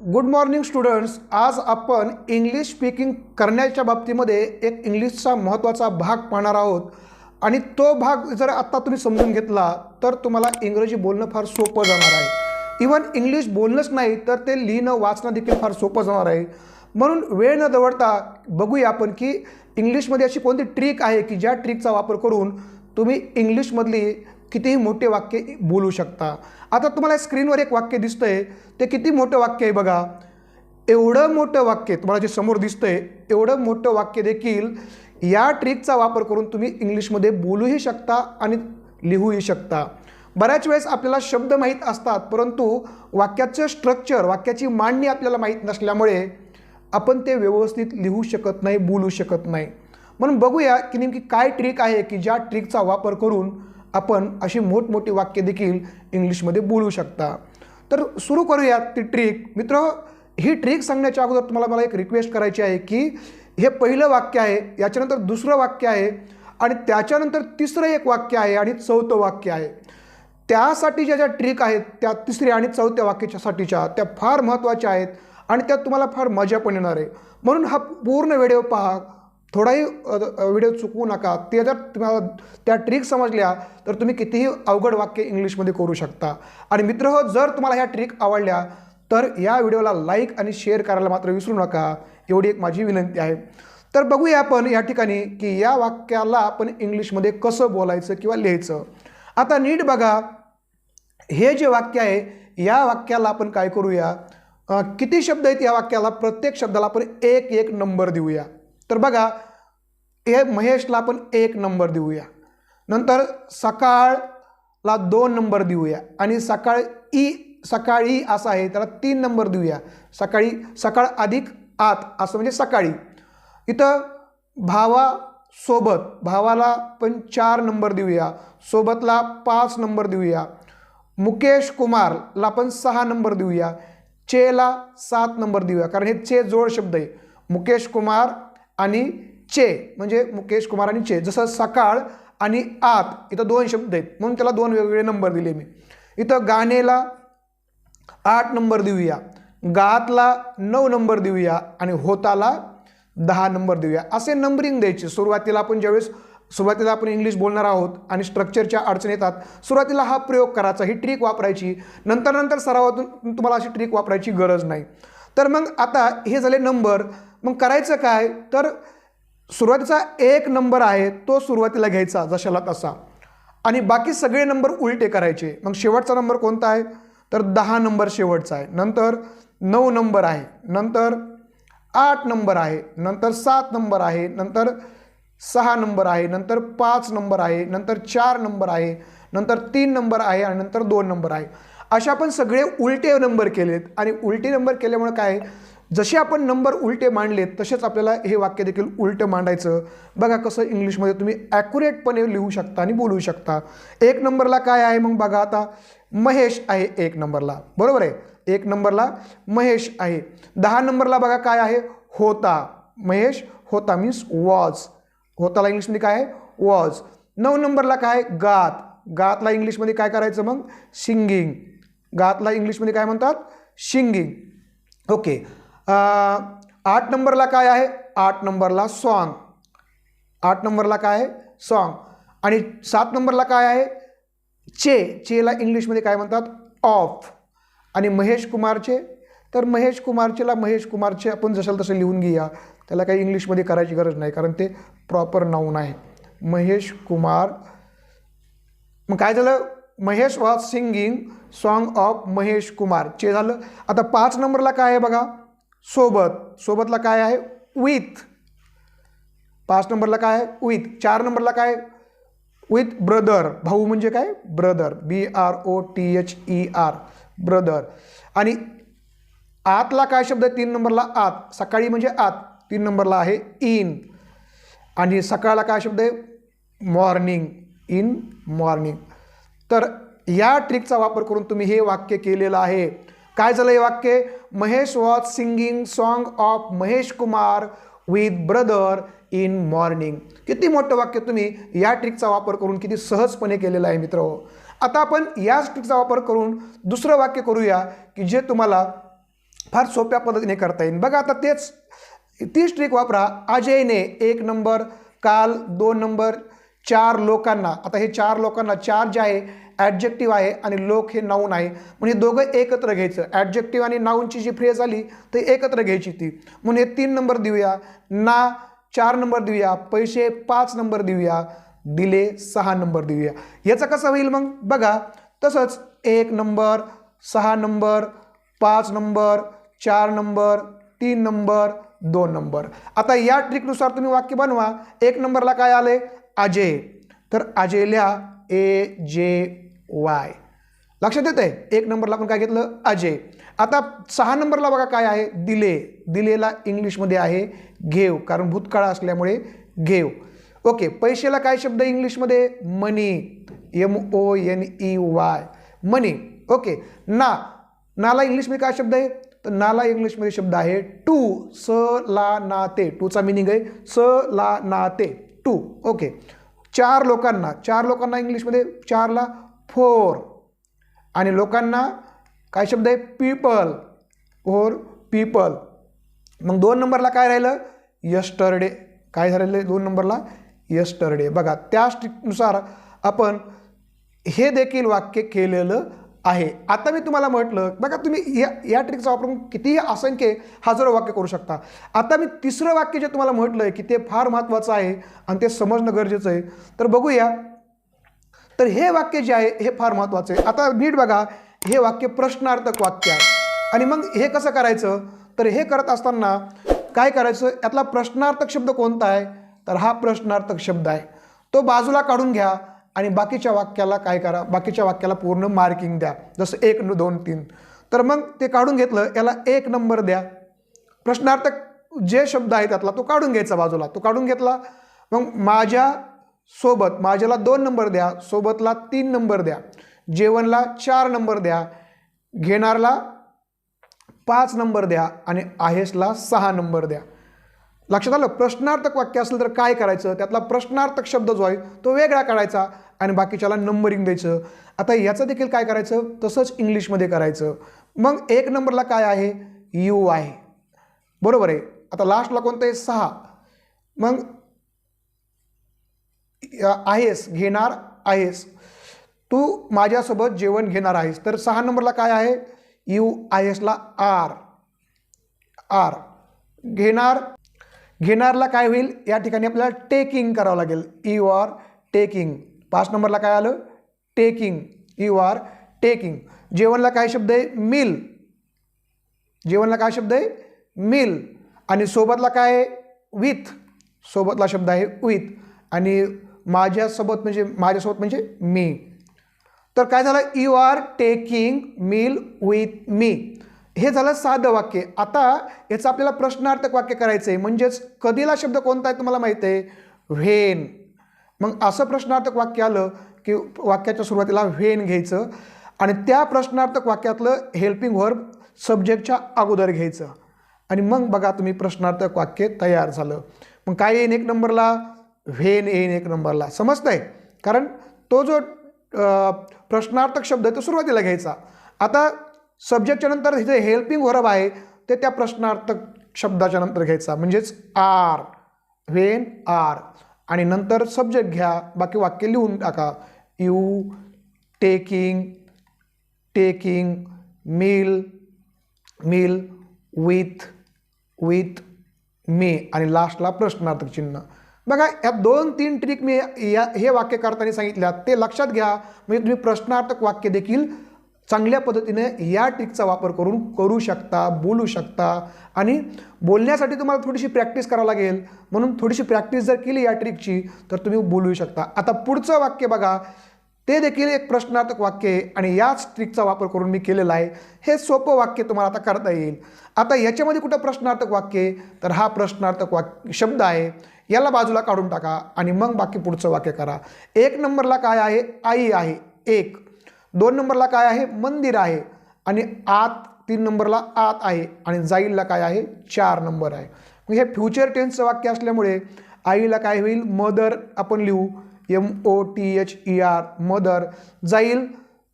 Good morning students. आज आपण English speaking करण्याच्या बाबतीमध्ये एक इंग्लिशचा महत्त्वाचा भाग पाहणार आहोत. आणि तो भाग जर आत्ता तुम्ही समजून घेतला तर तुम्हाला इंग्रजी बोलणं फार सोपं जाणार आहे. इवन इंग्लिश बोलणंच नाही तर ते लिहिणं वाचणं देखील फार सोपं जाणार आहे. म्हणून वेळ न दवडता बघूया आपण की इंग्लिशमध्ये अशी कोणती ट्रिक आहे की ज्या ट्रिकचा वापर करून तुम्ही इंग्लिशमधली कितीही मोठे वाक्य बोलू शकता. आता तुम्हाला स्क्रीनवर एक वाक्य दिसतं आहे ते किती मोठं वाक्य आहे बघा. एवढं मोठं वाक्य तुम्हाला जे समोर दिसतंय एवढं मोठं वाक्य देखील या ट्रिकचा वापर करून तुम्ही इंग्लिशमध्ये बोलूही शकता आणि लिहूही शकता. बऱ्याच वेळेस आपल्याला शब्द माहीत असतात परंतु वाक्याचं स्ट्रक्चर वाक्याची मांडणी आपल्याला माहीत नसल्यामुळे आपण ते व्यवस्थित लिहू शकत नाही बोलू शकत नाही. म्हणून बघूया की नेमकी काय ट्रिक आहे की ज्या ट्रिकचा वापर करून आपण अशी मोठमोठी वाक्य देखील इंग्लिशमध्ये बोलू शकता. तर सुरू करूयात ती ट्रिक मित्र ही ट्रिक सांगण्याच्या अगोदर तुम्हाला मला एक रिक्वेस्ट करायची आहे की हे पहिलं वाक्य आहे याच्यानंतर दुसरं वाक्य आहे आणि त्याच्यानंतर तिसरं एक वाक्य आहे आणि चौथं वाक्य आहे. त्यासाठी ज्या ज्या ट्रिक आहेत त्या तिसऱ्या आणि चौथ्या वाक्याच्यासाठीच्या त्या फार महत्त्वाच्या आहेत आणि त्यात तुम्हाला फार मजा पण येणार आहे. म्हणून हा पूर्ण व्हिडिओ पहा. थोडाही व्हिडिओ चुकवू नका. ते जर तुम्हाला त्या ट्रिक समजल्या तर तुम्ही कितीही अवघड वाक्य इंग्लिशमध्ये करू शकता. आणि मित्र हो जर तुम्हाला ह्या ट्रिक आवडल्या तर या व्हिडिओला लाईक आणि शेअर करायला मात्र विसरू नका. एवढी एक माझी विनंती आहे. तर बघूया आपण या ठिकाणी की या वाक्याला आपण इंग्लिशमध्ये कसं बोलायचं किंवा लिहायचं. आता नीट बघा. हे जे वाक्य आहे या वाक्याला आपण काय करूया? किती शब्द आहेत या वाक्याला? प्रत्येक शब्दाला आपण एक एक नंबर देऊया. तर बघा हे महेशला आपण एक नंबर देऊया. नंतर सकाळला दोन नंबर देऊया. आणि सकाळ ई सकाळी असं आहे त्याला तीन नंबर देऊया. सकाळी सकाळ अधिक आत असं म्हणजे सकाळी. इथं भावासोबत भावाला पण चार नंबर देऊया. सोबतला पाच नंबर देऊया. मुकेश कुमारला पण सहा नंबर देऊया. चेला सात नंबर देऊया. कारण हे चे जोड शब्द आहे. मुकेश कुमार आणि चे म्हणजे मुकेश कुमार आणि चे जसं सकाळ आणि आत इथं दोन शब्द आहेत. म्हणून त्याला दोन वेगवेगळे नंबर दिले मी. इथं गाणेला आठ नंबर देऊया गातला नऊ नंबर देऊया आणि होताला दहा नंबर देऊया. असे नंबरिंग द्यायचे. सुरुवातीला आपण ज्यावेळेस सुरुवातीला आपण इंग्लिश बोलणार आहोत आणि स्ट्रक्चरच्या अडचणी येतात सुरुवातीला हा प्रयोग करायचा ही ट्रिक वापरायची. नंतर नंतर सरावातून तुम्हाला अशी ट्रिक वापरायची गरज नाही. तर मग आता हे झाले नंबर मग करायचं काय? तर सुरुवातीचा एक नंबर आहे तो सुरुवातीला घ्यायचा जशाला तसा. आणि बाकी सगळे नंबर उलटे करायचे. मग शेवटचा नंबर कोणता आहे? तर दहा नंबर शेवटचा आहे. नंतर नऊ नंबर आहे. नंतर आठ नंबर आहे. नंतर सात नंबर आहे. नंतर सहा नंबर आहे. नंतर पाच नंबर आहे. नंतर चार नंबर आहे. नंतर तीन नंबर आहे आणि नंतर दोन नंबर आहे. अशा आपण सगळे उलटे नंबर केलेत. आणि उलटे नंबर केल्यामुळे काय? जसे आपण नंबर उलटे मांडलेत तसेच आपल्याला हे वाक्य देखील उलटं मांडायचं. बघा कसं इंग्लिशमध्ये तुम्ही ॲक्युरेटपणे लिहू शकता आणि बोलू शकता. एक नंबरला काय आहे मग बघा आता. महेश आहे एक नंबरला. बरोबर आहे? एक नंबरला महेश आहे. दहा नंबरला बघा काय आहे? होता. महेश होता मीन्स वॉज होताला इंग्लिशमध्ये काय आहे? वॉज नऊ नंबरला काय गात. गातला इंग्लिशमध्ये काय करायचं मग? सिंगिंग. गातला इंग्लिशमध्ये काय म्हणतात? सिंगिंग. ओके. आठ नंबरला काय आहे? आठ नंबरला सॉन्ग आठ नंबरला काय आहे? सॉन्ग आणि सात नंबरला काय आहे? चे. चेला इंग्लिशमध्ये काय म्हणतात? ऑफ. आणि महेश कुमारचे? तर महेश कुमारचेला महेश कुमारचे आपण जशाला तसं लिहून घेऊया. त्याला काही इंग्लिशमध्ये करायची गरज नाही कारण ते प्रॉपर नाऊन आहे. महेश कुमार. मग काय झालं? Mahesh was singing song of Mahesh Kumar. चे झालं. आता पाच नंबरला काय आहे बघा? सोबत सोबतला काय आहे? विथ पाच नंबरला काय आहे? विथ चार नंबरला काय विथ ब्रदर भाऊ म्हणजे काय? Brother B R O T H E R brother आणि आतला काय शब्द आहे? तीन नंबरला आत. सकाळी म्हणजे आत. तीन नंबरला आहे इन. आणि सकाळला काय शब्द आहे? मॉर्निंग इन मॉर्निंग तर या ट्रिकचा वापर करून तुम्ही हे वाक्य केलेलं आहे. काय झालं हे वाक्य? Mahesh was singing song of Mahesh Kumar with brother in morning. किती मोठं वाक्य तुम्ही या ट्रिकचा वापर करून किती सहजपणे केलेलं आहे मित्र हो. आता आपण याच ट्रिकचा वापर करून दुसरं वाक्य करूया की जे तुम्हाला फार सोप्या पद्धतीने करता येईल. बघा आता तेच तीच ट्रिक वापरा. अजयने एक नंबर काल दोन नंबर चार लोकांना. आता हे चार लोकांना चार जे आहे ॲडजेक्टिव्ह आहे आणि लोक हे नाऊन आहे. म्हणजे दोघं एकत्र घ्यायचं. ॲडजेक्टिव्ह आणि नाऊनची जी फ्रेज आली ती एकत्र घ्यायची ती. म्हणून हे तीन नंबर देऊया. ना चार नंबर देऊया. पैसे पाच नंबर देऊया. दिले सहा नंबर देऊया. याचं कसं होईल मग? बघा तसंच एक नंबर सहा नंबर पाच नंबर चार नंबर तीन नंबर दोन नंबर आता या ट्रिकनुसार तुम्ही वाक्य बनवा. एक नंबरला काय आले अजय. तर अजय लिहा. ए जे वाय लक्षात येत आहे एक नंबरला आपण काय घेतलं? अजय. आता सहा नंबरला बघा काय आहे? दिले. दिलेला इंग्लिशमध्ये आहे घेव. कारण भूतकाळ असल्यामुळे घेव. ओके पैशाला काय शब्द आहे इंग्लिशमध्ये? Money. M O N E Y money. Okay ना. नाला इंग्लिशमध्ये काय शब्द आहे? तर नाला इंग्लिशमध्ये शब्द आहे टू. स ला ना ते. टूचा मिनिंग आहे. स ला ना ते. टू. ओके. चार लोकांना. चार लोकांना इंग्लिशमध्ये चारला. फोर. आणि लोकांना काय शब्द आहे? पीपल. Four people. मग दोन नंबरला काय राहिलं? यस्टरडे. काय झालेलं आहे दोन नंबरला? यस्टरडे. बघा त्या स्ट्रिकनुसार आपण हे देखील वाक्य केलेलं आहे. आता मी तुम्हाला म्हटलं बघा तुम्ही या या ट्रिकचा वापर कितीही असंख्य हजारो वाक्य करू शकता. आता मी तिसरं वाक्य जे तुम्हाला म्हटलं आहे की ते फार महत्त्वाचं आहे आणि ते समजणं गरजेचं आहे. तर बघूया. तर हे वाक्य जे आहे हे फार महत्त्वाचं आहे. आता नीट बघा हे वाक्य प्रश्नार्थक वाक्य आहे. आणि मग हे कसं करायचं? तर हे करत असताना काय करायचं? यातला प्रश्नार्थक शब्द कोणता आहे? तर हा प्रश्नार्थक शब्द आहे. तो बाजूला काढून घ्या आणि बाकीच्या वाक्याला काय करा? बाकीच्या वाक्याला पूर्ण मार्किंग द्या. जसं एक न दोन तीन. तर मग ते काढून घेतलं याला एक नंबर द्या. प्रश्नार्थक जे शब्द आहे त्यातला तो काढून घ्यायचा बाजूला. तो काढून घेतला. मग माझ्या सोबत माझ्याला दोन नंबर द्या सोबतला तीन नंबर द्या जेवणला चार नंबर द्या घेणारला पाच नंबर द्या आणि आहेसला सहा नंबर द्या. लक्षात आलं? प्रश्नार्थक वाक्य असेल तर काय करायचं? त्यातला प्रश्नार्थक शब्द जो आहे तो वेगळा काढायचा आणि बाकीच्याला नंबरिंग द्यायचं. आता याचं देखील काय करायचं? तसंच इंग्लिशमध्ये करायचं. मग एक नंबरला काय आहे? यू आहे. बरोबर आहे? आता लास्टला कोणतं आहे? सहा. मग आहेस घेणार आहेस. तू माझ्यासोबत जेवण घेणार आहेस. तर सहा नंबरला काय आहे? यू आय एसला आर. आर. घेणार घेणारला काय होईल? या ठिकाणी आपल्याला टेकिंग करावं लागेल. यू आर टेकिंग पाच नंबरला काय आलं? टेकिंग यू आर टेकिंग जेवणला काय शब्द आहे? मिल. जेवणला काय शब्द आहे? मिल. आणि सोबतला काय आहे? विथ सोबतला शब्द आहे विथ आणि माझ्यासोबत म्हणजे माझ्यासोबत म्हणजे मी. तर काय झालं? You are taking meal with me हे झालं साधं वाक्य. आता याचं आपल्याला प्रश्नार्थक वाक्य करायचं आहे म्हणजेच कधीला शब्द कोणता आहे तुम्हाला माहीत आहे? व्हेन मग असं प्रश्नार्थक वाक्य आलं की वाक्याच्या सुरुवातीला व्हेन घ्यायचं आणि त्या प्रश्नार्थक वाक्यातलं हेल्पिंग वर्ब सब्जेक्टच्या अगोदर घ्यायचं. आणि मग बघा तुम्ही प्रश्नार्थक वाक्य तयार झालं. मग काय येईन एक नंबरला? व्हेन येईन एक नंबरला. समजतं आहे कारण तो जो प्रश्नार्थक शब्द आहे तो सुरुवातीला घ्यायचा. आता सब्जेक्टच्या नंतर इथे हेल्पिंग व्हरब आहे ते त्या प्रश्नार्थक शब्दाच्या नंतर घ्यायचा. म्हणजेच आर व्हेन आर आणि नंतर सब्जेक्ट घ्या. बाकी वाक्य लिहून टाका. You taking taking meal meal with with me आणि लास्टला प्रश्नार्थक चिन्ह. बघा ह्या दोन तीन ट्रिक मी या हे वाक्य करताना सांगितल्या. ते लक्षात घ्या. म्हणजे तुम्ही प्रश्नार्थक वाक्य देखील चांगल्या पद्धतीने या ट्रिकचा वापर करून करू शकता बोलू शकता. आणि बोलण्यासाठी तुम्हाला थोडीशी प्रॅक्टिस करावं लागेल. म्हणून थोडीशी प्रॅक्टिस जर केली या ट्रिकची तर तुम्ही बोलू शकता. आता पुढचं वाक्य बघा. ते देखील एक प्रश्नार्थक वाक्य आहे आणि याच ट्रिकचा वापर करून मी केलेला आहे. हे सोपं वाक्य तुम्हाला आता करता येईल. आता याच्यामध्ये कुठं प्रश्नार्थक वाक्य आहे? तर हा प्रश्नार्थक वाक्य शब्द आहे. याला बाजूला काढून टाका आणि मग बाकी पुढचं वाक्य करा. एक नंबरला काय आहे? आई आहे. एक. दोन नंबरला काय आहे? मंदिर आहे. आणि आत तीन नंबरला आत आहे. आणि जाईलला काय आहे? चार नंबर आहे. हे फ्युचर टेन्सचं वाक्य असल्यामुळे आईला काय होईल? मदर आपण लिहू. M O T H E R mother जाईल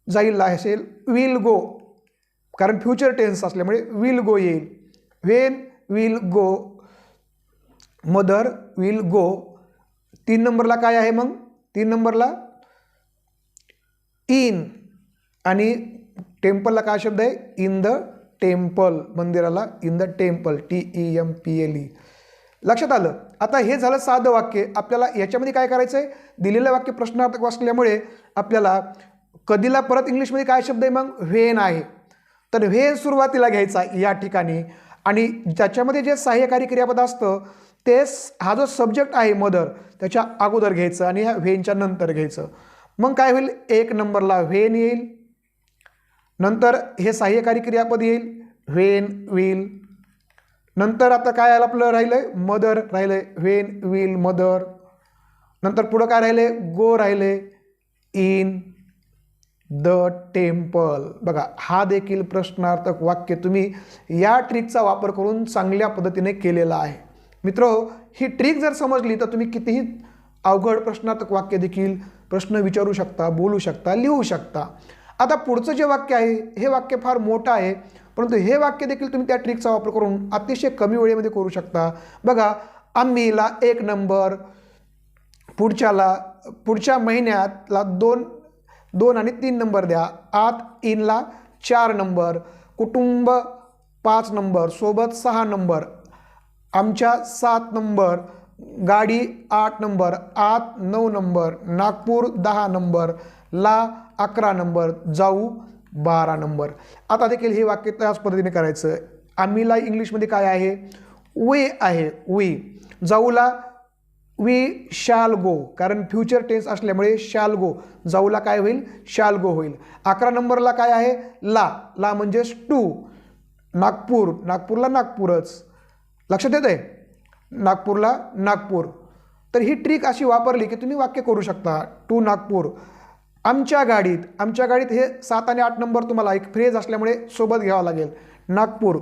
जाईल असेल विल गो कारण फ्युचर टेन्स असल्यामुळे विल गो येईल. When will go mother will go तीन नंबरला काय आहे मग? तीन नंबरला इन आणि टेम्पलला काय शब्द आहे? इन द टेम्पल मंदिराला in the temple T E M P L E लक्षात आलं. आता हे झालं साधं वाक्य. आपल्याला याच्यामध्ये काय करायचं आहे दिलेलं वाक्य प्रश्नार्थक असल्यामुळे आपल्याला कधीला परत इंग्लिशमध्ये काय शब्द आहे मग? व्हेन आहे. तर व्हेन सुरुवातीला घ्यायचा या ठिकाणी. आणि ज्याच्यामध्ये जे सहाय्यकारी क्रियापद असतं ते हा जो सब्जेक्ट आहे मदर त्याच्या अगोदर घ्यायचं आणि ह्या व्हेनच्या नंतर घ्यायचं. मग काय होईल? एक नंबरला व्हेन येईल. नंतर हे सहाय्यकारी क्रियापद येईल. व्हेन विल नंतर आता काय आलं आपलं राहिलं आहे मदर राहिलं आहे व्हेन विल मदर नंतर पुढं काय राहिले गो राहिले इन द टेम्पल बघा हा देखील प्रश्नार्थक वाक्य तुम्ही या ट्रिकचा वापर करून चांगल्या पद्धतीने केलेला आहे. मित्र ही ट्रिक जर समजली तर तुम्ही कितीही अवघड प्रश्नार्थक वाक्य देखील प्रश्न विचारू शकता बोलू शकता लिहू शकता. आता पुढचं जे वाक्य आहे हे वाक्य फार मोठं आहे. परंतु हे वाक्य देखील तुम्ही त्या ट्रिकचा वापर करून अतिशय कमी वेळेमध्ये करू शकता. बघा आम्हीला एक नंबर पुढच्याला पुढच्या महिन्यातला दोन दोन आणि तीन नंबर द्या. आत इनला चार नंबर कुटुंब पाच नंबर सोबत सहा नंबर आमच्या सात नंबर गाडी आठ नंबर आत नऊ नंबर नागपूर दहा नंबर ला अकरा नंबर जाऊ बारा नंबर. आता देखील हे वाक्य त्याच पद्धतीने करायचं. आम्हीला इंग्लिशमध्ये काय आहे? वे आहे. वी जाऊला वी शाल गो कारण फ्युचर टेन्स असल्यामुळे शाल गो जाऊला काय होईल? शाल गो होईल. अकरा नंबरला काय आहे? ला. ला म्हणजेच टू नागपूर. नागपूरला नागपूरच. लक्षात येत आहे नागपूरला नागपूर. तर ही ट्रिक अशी वापरली की तुम्ही वाक्य करू शकता. टू नागपूर. आमच्या गाडीत आमच्या गाडीत हे सात आणि आठ नंबर तुम्हाला एक फ्रेज असल्यामुळे सोबत घ्यावा लागेल. नागपूर.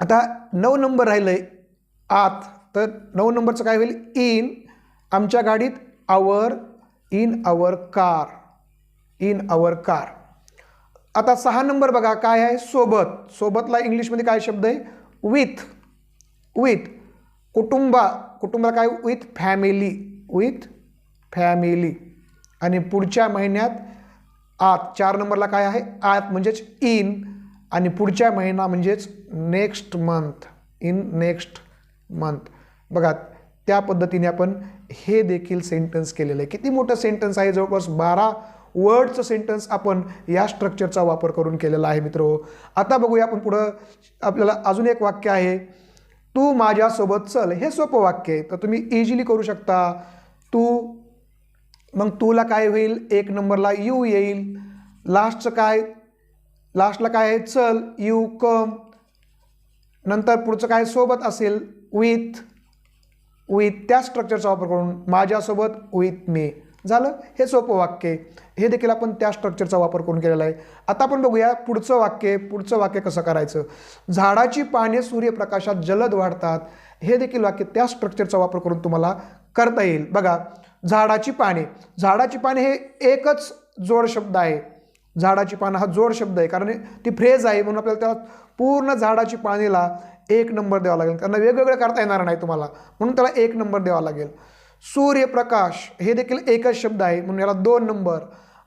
आता नऊ नंबर राहिलं आहे आत. तर नऊ नंबरचं काय होईल? इन. आमच्या गाडीत our in our car in our car आता सहा नंबर बघा काय आहे? सोबत. सोबतला इंग्लिशमध्ये काय शब्द आहे? विथ विथ कुटुंबा. कुटुंबाला काय? विथ फॅमिली विथ फॅमिली आणि पुढच्या महिन्यात आत चार नंबरला काय आहे? आत म्हणजेच इन. आणि पुढच्या महिना म्हणजेच next month in next month बघा त्या पद्धतीने आपण हे देखील सेंटन्स केलेलं आहे. किती मोठं सेंटन्स आहे? जवळपास बारा वर्डचं सेंटन्स आपण या स्ट्रक्चरचा वापर करून केलेला आहे मित्र. आता बघूया आपण पुढं. आपल्याला अजून एक वाक्य आहे. तू माझ्यासोबत चल. हे सोपं वाक्य आहे. तर तुम्ही इझिली करू शकता. तू मग तुला काय होईल? एक नंबरला यू येईल. लास्टचं काय? लास्टला काय आहे? चल यू कम. नंतर पुढचं काय सोबत असेल? विथ. विथ त्या स्ट्रक्चरचा वापर करून माझ्यासोबत विथ मी. झालं? हे सोपं वाक्य हे देखील आपण त्या स्ट्रक्चरचा वापर करून केलेला आहे. आता आपण बघूया पुढचं वाक्य. पुढचं वाक्य कसं करायचं? झाडाची पाने सूर्यप्रकाशात जलद वाढतात. हे देखील वाक्य त्या स्ट्रक्चरचा वापर करून तुम्हाला करता येईल. बघा. झाडाची पाने. झाडाची पाने हे एकच जोड शब्द आहे. झाडाची पानं हा जोड शब्द आहे. कारण ती फ्रेज आहे म्हणून आपल्याला त्याला पूर्ण झाडाची पानेला एक नंबर द्यावा लागेल. त्यांना वेगवेगळं करता येणार नाही तुम्हाला. म्हणून त्याला एक नंबर द्यावा लागेल. सूर्यप्रकाश हे देखील एकच शब्द आहे. म्हणून याला दोन नंबर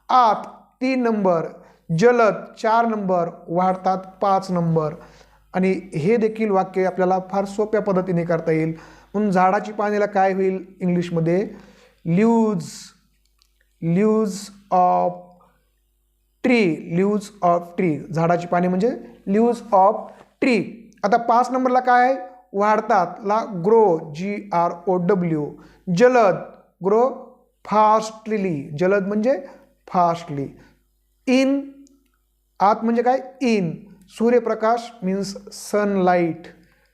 आत तीन नंबर जलद चार नंबर वाढतात पाच नंबर आणि हे देखील वाक्य आपल्याला फार सोप्या पद्धतीने करता येईल. म्हणून झाडाची पानेला काय होईल? इंग्लिशमध्ये leaves leaves of tree leaves of tree. झाडाची पाने म्हणजे ल्यूज ऑफ ट्री. आता पाच नंबरला काय आहे? वाढतात. ला grow G R O W जलद ग्रो फास्टली. जलद म्हणजे फास्टली. इन आत म्हणजे काय? इन. सूर्यप्रकाश मीन्स सनलाईट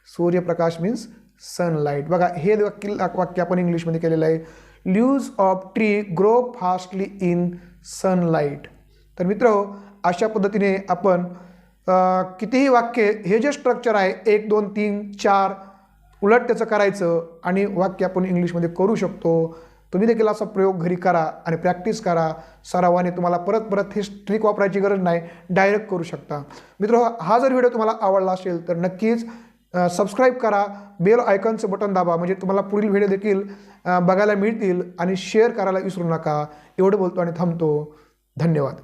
सूर्यप्रकाश मीन्स सनलाईट बघा हे वाक्य वाक्य आपण इंग्लिशमध्ये केलेलं आहे. Leaves of tree grow fastly in sunlight तर मित्र अशा पद्धतीने आपण कितीही वाक्य हे जे स्ट्रक्चर आहे एक दोन तीन चार उलट त्याचं करायचं आणि वाक्य आपण इंग्लिशमध्ये करू शकतो तुम्ही देखील असा प्रयोग घरी करा आणि प्रॅक्टिस करा. सरावाने तुम्हाला परत परत हे ट्रिक वापरायची गरज नाही. डायरेक्ट करू शकता. मित्र हा जर व्हिडिओ तुम्हाला आवडला असेल तर नक्कीच सबस्क्राईब करा बेल आयकॉनचं बटन दाबा म्हणजे तुम्हाला पुढील व्हिडिओ देखील बघायला मिळतील आणि शेअर करायला विसरू नका. एवढं बोलतो आणि थांबतो. धन्यवाद.